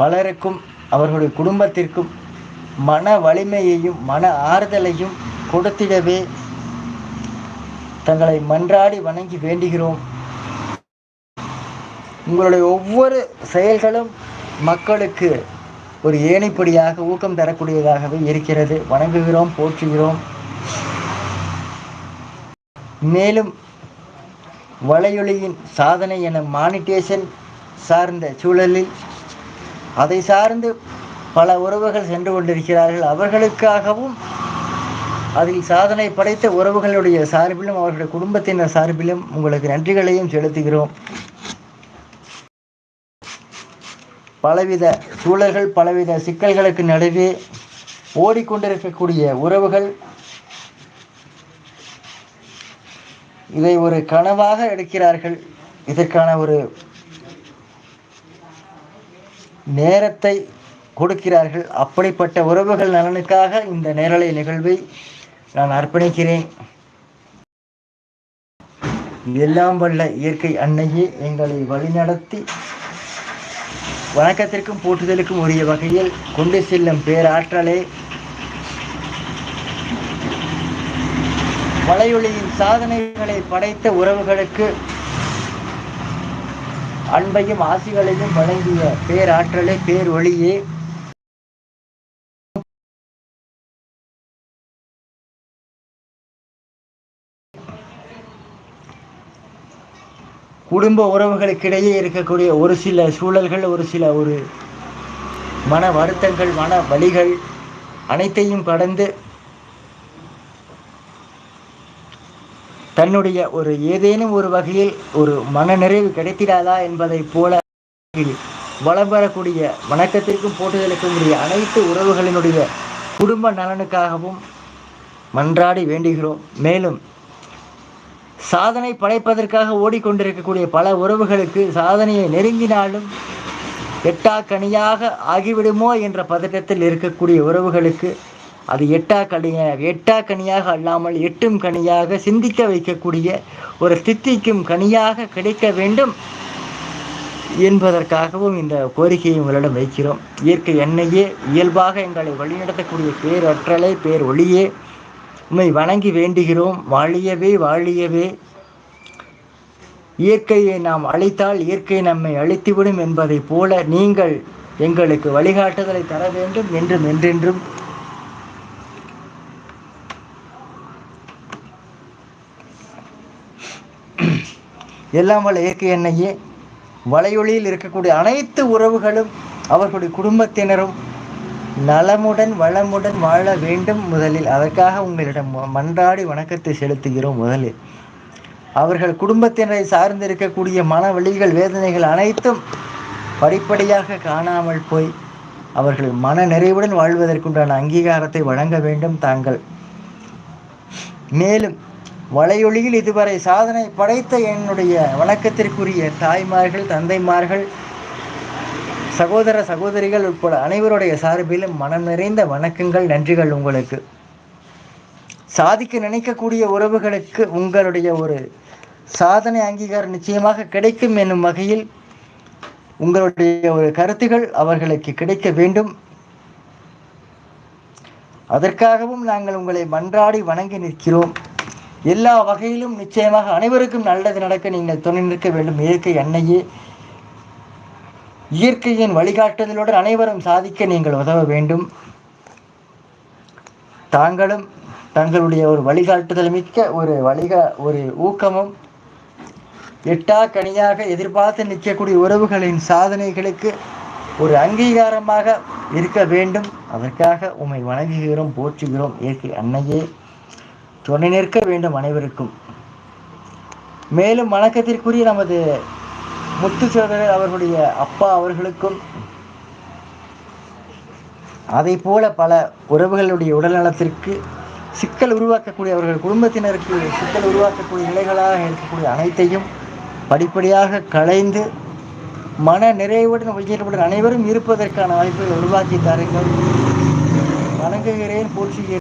பலருக்கும் அவர்களுடைய குடும்பத்திற்கும் மன வலிமையையும் மன ஆறுதலையும் கொடுத்திடவே தங்களை மன்றாடி வணங்கி வேண்டுகிறோம். உங்களுடைய ஒவ்வொரு செயல்களும் மக்களுக்கு ஒரு ஏனைப்படியாக ஊக்கம் தரக்கூடியதாகவே இருக்கிறது. வணங்குகிறோம் போற்றுகிறோம். மேலும் வலையொலியின் சாதனை என மானிட்டேஷன் சார்ந்த சூழலில் அதை சார்ந்து பல உறவுகள் சென்று கொண்டிருக்கிறார்கள். அவர்களுக்காகவும் அதில் சாதனை படைத்த உறவுகளுடைய சார்பிலும் அவர்களுடைய குடும்பத்தினர் சார்பிலும் உங்களுக்கு நன்றிகளையும் செலுத்துகிறோம். பலவித சூழல்கள் பலவித சிக்கல்களுக்கு நடுவே ஓடிக்கொண்டிருக்கக்கூடிய உறவுகள் இதை ஒரு கனவாக எடுக்கிறார்கள். இதற்கான ஒரு நேரத்தை கொடுக்கிறார்கள். அப்படிப்பட்ட உறவுகள் நலனுக்காக இந்த நேரலை நிகழ்வை நான் அர்ப்பணிக்கிறேன். எல்லாம் வல்ல இயற்கை அன்னையே எங்களை வழிநடத்தி வணக்கத்திற்கும் போற்றுதலுக்கும் உரிய வகையில் கொண்டு செல்லும் பேராற்றலே மலையொலியின் சாதனைகளை படைத்த உறவுகளுக்கு அன்பையும் ஆசிகளையும் வழங்கிய பேராற்றலே பேரொளியே குடும்ப உறவுகளுக்கிடையே இருக்கக்கூடிய ஒரு சில சூழல்கள் ஒரு சில ஒரு மன வருத்தங்கள் மன வலிகள் அனைத்தையும் கடந்து தன்னுடைய ஒரு ஏதேனும் ஒரு வகையில் ஒரு மன நிறைவு கிடைத்திடாதா என்பதைப் போல வளம் பெறக்கூடிய வணக்கத்திற்கும் போட்டுதலுக்கும் உரிய அனைத்து உறவுகளினுடைய குடும்ப நலனுக்காகவும் மன்றாடி வேண்டுகிறோம். மேலும் சாதனை படைப்பதற்காக ஓடிக்கொண்டிருக்கக்கூடிய பல உறவுகளுக்கு சாதனையை நெருங்கினாலும் எட்டா கனியாக ஆகிவிடுமோ என்ற பதட்டத்தில் இருக்கக்கூடிய உறவுகளுக்கு அது எட்டா கனியாக எட்டா கனியாக அல்லாமல் எட்டும் கனியாக சிந்திக்க வைக்கக்கூடிய ஒரு சித்திக்கும் கனியாக கிடைக்க வேண்டும் என்பதற்காகவும் இந்த கோரிக்கையை உங்களிடம் வைக்கிறோம். இயற்கை எண்ணெயே இயல்பாக எங்களை வழிநடத்தக்கூடிய பேரற்றலை பேர் ஒளியே. உண்மை வணங்கி வேண்டுகிறோம் வாழியவே வாழியவே. இயற்கையை நாம் அழித்தால் இயற்கை நம்மை அழித்துவிடும் என்பதைப் போல நீங்கள் எங்களுக்கு வழிகாட்டுதலை தர வேண்டும் என்றும் என்றென்றும். எல்லாம் வல்ல இயற்கை எண்ணெயே வலையொலியில் இருக்கக்கூடிய அனைத்து உறவுகளும் அவர்களுடைய குடும்பத்தினரும் நலமுடன் வளமுடன் வாழ வேண்டும் முதலில். அதற்காக உங்களிடம் மன்றாடி வணக்கத்தை செலுத்துகிறோம் முதலில். அவர்கள் குடும்பத்தினரை சார்ந்து இருக்கக்கூடிய மன வழிகள் வேதனைகள் அனைத்தும் படிப்படியாக காணாமல் போய் அவர்கள் மன நிறைவுடன் வாழ்வதற்குண்டான அங்கீகாரத்தை வழங்க வேண்டும் தாங்கள். மேலும் வலையொலியில் இதுவரை சாதனை படைத்த என்னுடைய வணக்கத்திற்குரிய தாய்மார்கள் தந்தைமார்கள் சகோதர சகோதரிகள் உட்பட அனைவருடைய சார்பிலும் மனம் நிறைந்த வணக்கங்கள் நன்றிகள் உங்களுக்கு. சாதிக்க நினைக்கக்கூடிய உறவுகளுக்கு உங்களுடைய ஒரு சாதனை அங்கீகாரம் நிச்சயமாக கிடைக்கும் என்னும் வகையில் உங்களுடைய ஒரு கருத்துகள் அவர்களுக்கு கிடைக்க வேண்டும். அதற்காகவும் நாங்கள் உங்களை மன்றாடி வணங்கி நிற்கிறோம். எல்லா வகையிலும் நிச்சயமாக அனைவருக்கும் நல்லது நடக்க நீங்கள் துணை நிற்க வேண்டும். இயற்கை அன்னையே. இயற்கையின் வழிகாட்டுதலுடன் அனைவரும் சாதிக்க நீங்கள் உதவ வேண்டும். தாங்களும் தங்களுடைய ஒரு வழிகாட்டுதல் மிக்க ஒரு வழிகா ஒரு ஊக்கமும் எட்டா கனியாக எதிர்பார்த்து நிற்கக்கூடிய உறவுகளின் சாதனைகளுக்கு ஒரு அங்கீகாரமாக இருக்க வேண்டும். அதற்காக உம்மை வணங்குகிறோம் போற்றுகிறோம். இயற்கை அன்னையே. துணை நிற்க வேண்டும் அனைவருக்கும். மேலும் வணக்கத்திற்குரிய நமது முத்து சோதரர் அவர்களுடைய அப்பா அவர்களுக்கும் அதை போல பல உறவுகளுடைய உடல்நலத்திற்கு சிக்கல் உருவாக்கக்கூடிய அவர்கள் குடும்பத்தினருக்கு சிக்கல் உருவாக்கக்கூடிய நிலைகளாக இருக்கக்கூடிய அனைத்தையும் படிப்படியாக களைந்து மன நிறைவுடன் உயர்வுடன் அனைவரும் இருப்பதற்கான வாய்ப்பை உருவாக்கி தாருங்கள். வணங்குகிறேன் போற்றுகிறேன்.